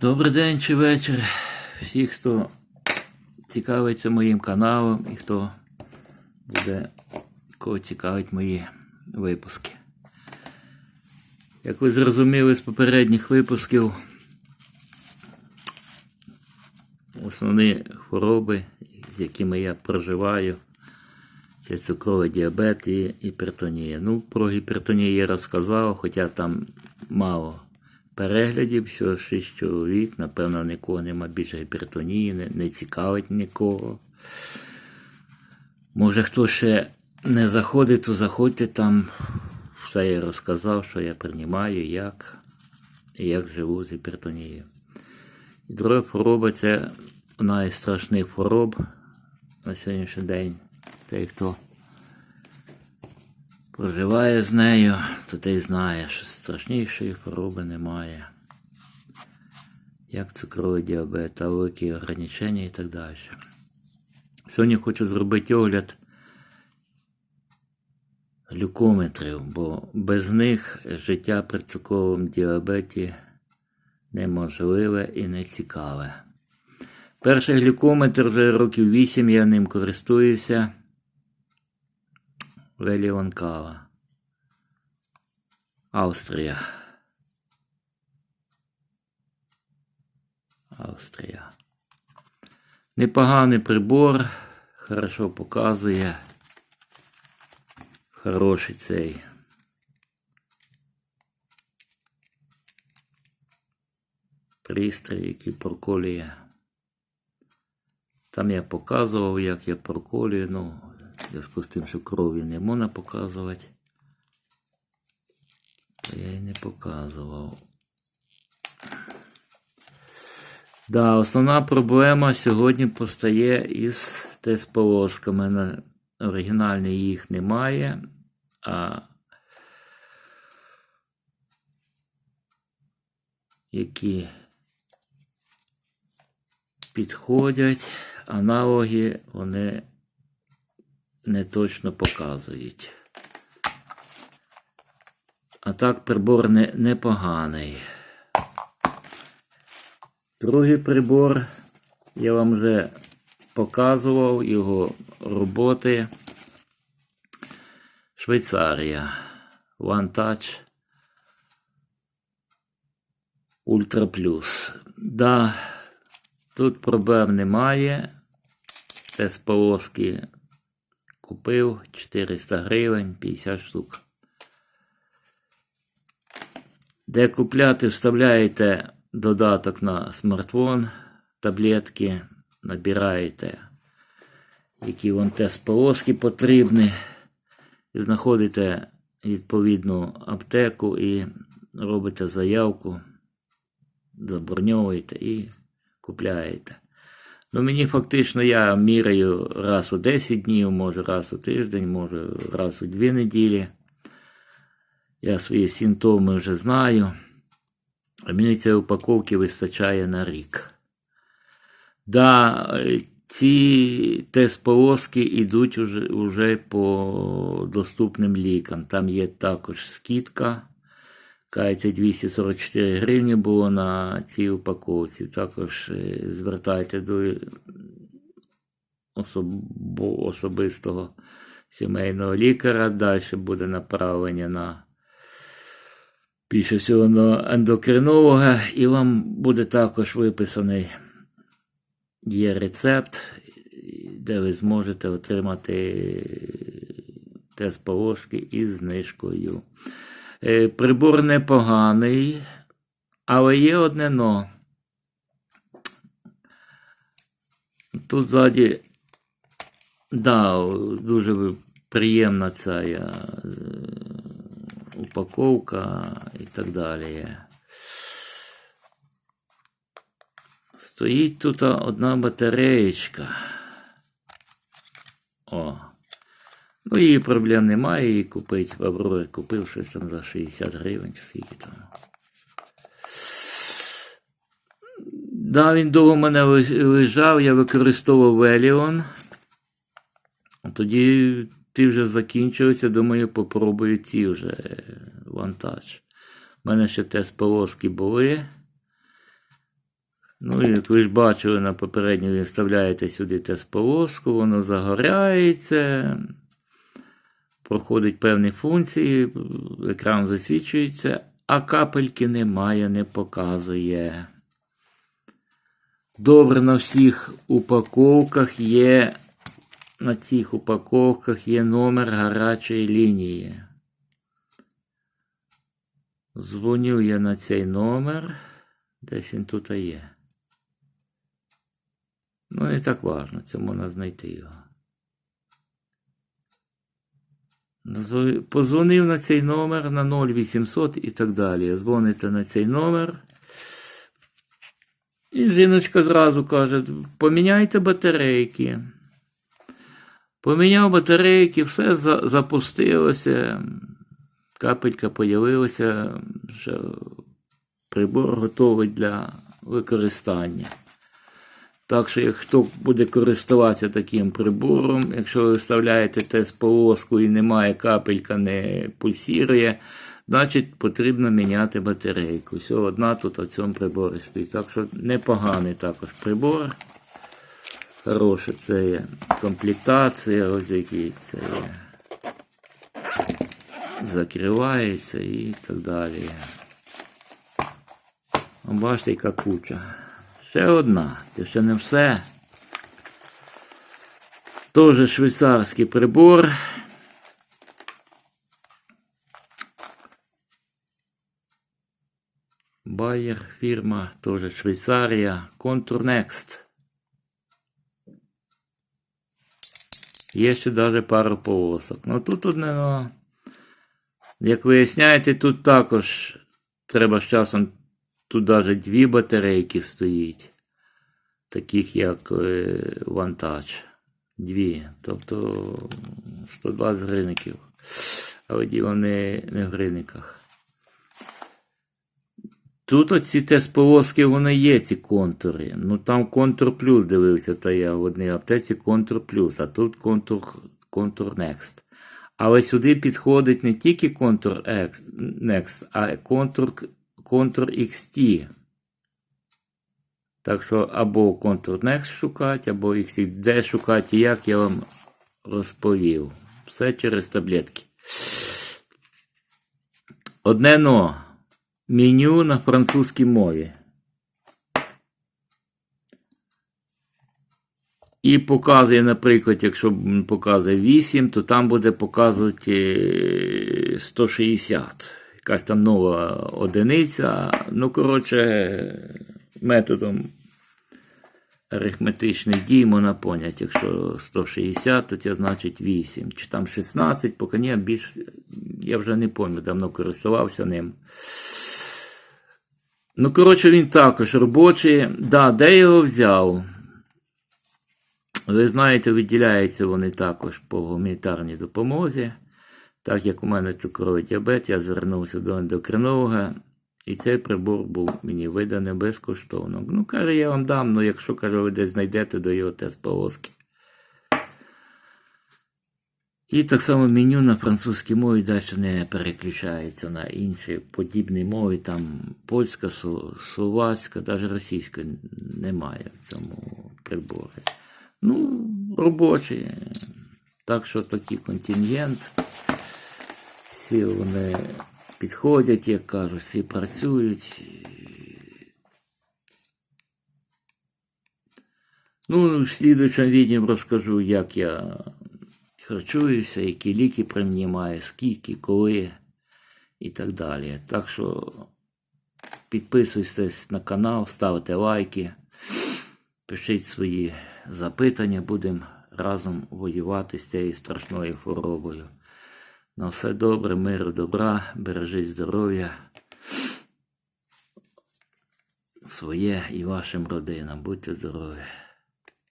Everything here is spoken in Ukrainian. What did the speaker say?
Добрий день чи вечір. Всі, хто цікавиться моїм каналом і хто буде кого цікавить мої випуски. Як ви зрозуміли з попередніх випусків, основні хвороби, з якими я проживаю, це цукровий діабет і гіпертонія. Ну, про гіпертонію я розказав, хоча там мало переглядів, всього 6 чоловік. Напевно, нікого нема більше гіпертонії, не, не цікавить нікого. Може, хто ще не заходить, то заходьте там. Все я розказав, що я приймаю, як і як живу з гіпертонією. І друга хвороба це одна хвороб на сьогоднішній день. Той, хто проживає з нею, то той знає, що страшнішої хвороби немає. Як цукровий діабет, та ограничення і так далі. Сьогодні хочу зробити огляд глюкометрів, бо без них життя при цукровому діабеті неможливе і не цікаве. Перший глюкометр вже років 8 я ним користуюся. Веліон Кава. Австрія. Австрія. Непоганий прибор. Хорошо показує. Хороший цей. Пристрій, який проколює. Там я показував, як я проколюю, ну, в зв'язку з тим, що крові не можна показувати. То я і не показував. Да, основна проблема сьогодні постає із тест-полосками. На оригінальні їх немає, а які підходять, аналоги вони не точно показують. А так прибор не, непоганий. Другий прибор я вам вже показував його роботи. Швейцарія. One Touch Ultra Plus. Да, тут проблем немає. Це з полоски купив 400 гривень, 50 штук. Де купляти, вставляєте додаток на смартфон, таблетки, набираєте, які вам тест полоски потрібні, і знаходите відповідну аптеку і робите заявку, заброньовуєте і купляєте. Ну, мені фактично я міряю раз у 10 днів, може раз у тиждень, може раз у 2 неділі. Я свої симптоми вже знаю. А мені цієї упаковки вистачає на рік. Да, ці тест-полоски йдуть уже, уже по доступним лікам. Там є також скидка. Кається 244 гривні було на цій упаковці. Також е, звертайте до особ- особистого сімейного лікаря. Далі буде направлення на більше всього на ендокринолога, і вам буде також виписаний є рецепт, де ви зможете отримати тест положки із знижкою. Е, Прибор непоганий, але є одне но. Тут ззаді, да, дуже приємна ця е, упаковка і так далі. Стоїть тут одна батареєчка. О. Ну, її проблем немає, її купити в купив щось там за 60 гривень, чи скільки там. Да, він довго в мене лежав, я використовував Веліон. Тоді ти вже закінчився, думаю, попробую ці вже вантаж. У мене ще тест полоски були. Ну, і як ви ж бачили на попередньо, ви вставляєте сюди тест-полоску, воно загорається, проходить певні функції, екран засвічується, а капельки немає, не показує. Добре, на всіх упаковках є, на цих упаковках є номер гарячої лінії. Дзвоню я на цей номер. Десь він тут є. Ну, не так важно, це можна знайти його. Позвонив на цей номер на 0800 і так далі. Дзвоните на цей номер. І жіночка зразу каже: поміняйте батарейки. Поміняв батарейки, все запустилося. Капелька появилася, що прибор готовий для використання. Так що, якщо буде користуватися таким прибором, якщо ви вставляєте тест полоску і немає капелька, не пульсірує, значить потрібно міняти батарейку. Все, одна тут у цьому приборі стоїть. Так що непоганий також прибор. Хороша це є комплектація, ось який це є. Закривається і так далі. Бачите, яка куча. Ще одна, це ще не все. Тоже швейцарський прибор. Bayer фірма, теж Швейцарія. Contour Next. Є ще навіть пару полосок. Ну тут одне, ну, як виясняєте, тут також треба з часом тут навіть дві батарейки стоїть, таких як е, Vantage. Дві. Тобто 120 гривників. Але діло не, не в гривниках. Тут оці тест полоски, вони є, ці контури. Ну там контур плюс дивився, та я в одній аптеці контур плюс, а тут контур, контур Next. Але сюди підходить не тільки контур Next, а контур, контур XT. Так що або контур Next шукати, або. Де шукати, як я вам розповів. Все через таблетки. Одне но. Меню на французькій мові. І показує, наприклад, якщо показує 8, то там буде показувати е, 160. Якась там нова одиниця. Ну, коротше, методом арифметичних дій можна поняти, якщо 160, то це значить 8. Чи там 16, поки ні, більш, я вже не пам'ятаю, давно користувався ним. Ну, коротше, він також робочий. Да, де його взяв? Ви знаєте, виділяються вони також по гуманітарній допомозі. Так як у мене цукровий діабет, я звернувся до ендокринолога, і цей прибор був мені виданий безкоштовно. Ну, каже, я вам дам, ну якщо каже, ви десь знайдете до його тест полоски. І так само меню на французькій мові далі не переключається на інші подібні мови, там польська, словацька, навіть російська немає в цьому приборі. Ну, робочі. Так що такий контингент. Всі вони підходять, як кажуть, всі працюють. Ну, в слідуючому відео розкажу, як я харчуюся, які ліки приймаю, скільки, коли і так далі. Так що підписуйтесь на канал, ставте лайки, пишіть свої запитання, будемо разом воювати з цією страшною хворобою. На все добре, миру, добра, бережіть здоров'я своє і вашим родинам. Будьте здорові!